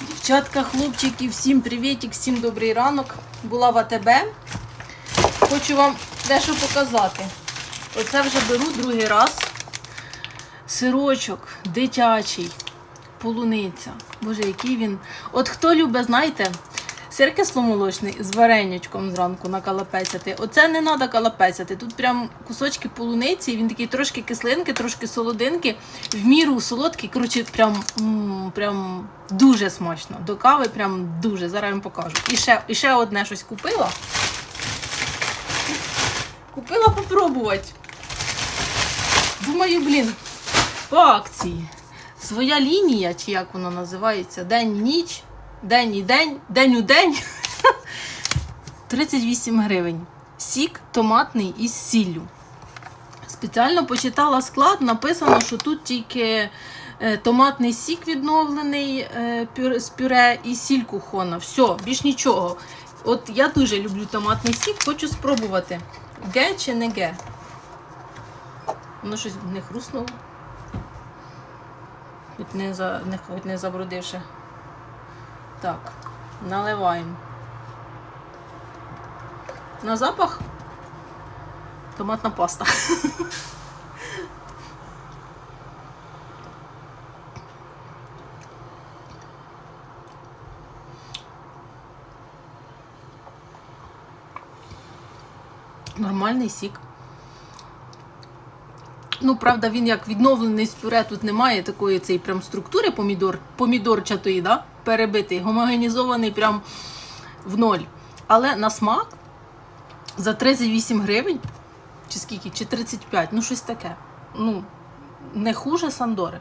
Дівчатка, хлопчики, всім привітик, всім добрий ранок. Була в АТБ. Хочу вам дещо показати. Оце вже беру другий раз. Сирочок дитячий, полуниця. Боже, який він. От хто любить, знаєте, сир кисломолочний з варенячком зранку накалапецяти. Оце не треба калапецяти. Тут прям кусочки полуниці, він такий трошки кислинки, трошки солодинки, в міру солодкий. Коротше, прям, прям дуже смачно. До кави прям дуже. Зараз вам покажу. І ще, і ще одне щось купила. Купила попробувати. Думаю, блін, по акції. Своя лінія, чи як воно називається, день-ніч, день і день, день у день. 38 гривень. Сік томатний із сіллю. Спеціально почитала склад, написано, що тут тільки е, томатний сік відновлений е, з пюре і сіль кухона. Все, більш нічого. От я дуже люблю томатний сік, хочу спробувати. Ге чи не ге? Воно щось не хрустнуло. Хоч не, за, не, хоч не забрудивши. Так, наливаємо. На запах томатна паста. Нормальний сік. Ну, правда, він як відновлений з пюре, тут немає такої цієї прям структури помідор, помідорчатої, да? Перебитий, гомогенізований прям в ноль. Але на смак за 38 гривень, чи скільки, чи 35, ну щось таке. Ну, не хуже Сандори.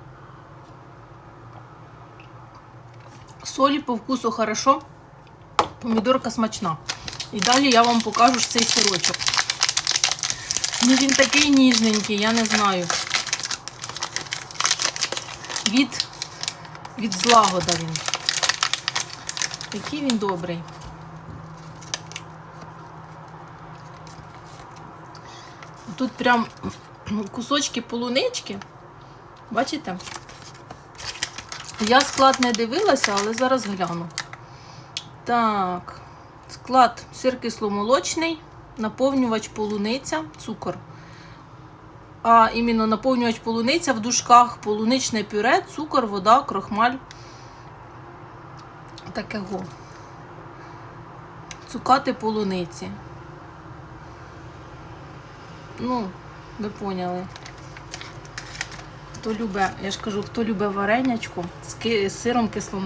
Солі по вкусу хорошо, помідорка смачна. І далі я вам покажу цей сирочок. Ну він такий ніжненький, я не знаю. Від, від злагода він. Який він добрий. Тут прям кусочки полунички. Бачите? Я склад не дивилася, але зараз гляну. Так, склад сир кисломолочний, наповнювач полуниця, цукор. А іменно наповнювач полуниця в дужках полуничне пюре, цукор, вода, крохмаль. Такого. Цукати полуниці. Ну, ви поняли. Хто любить, я ж кажу, хто любить варенячку з сиром кисломолочним.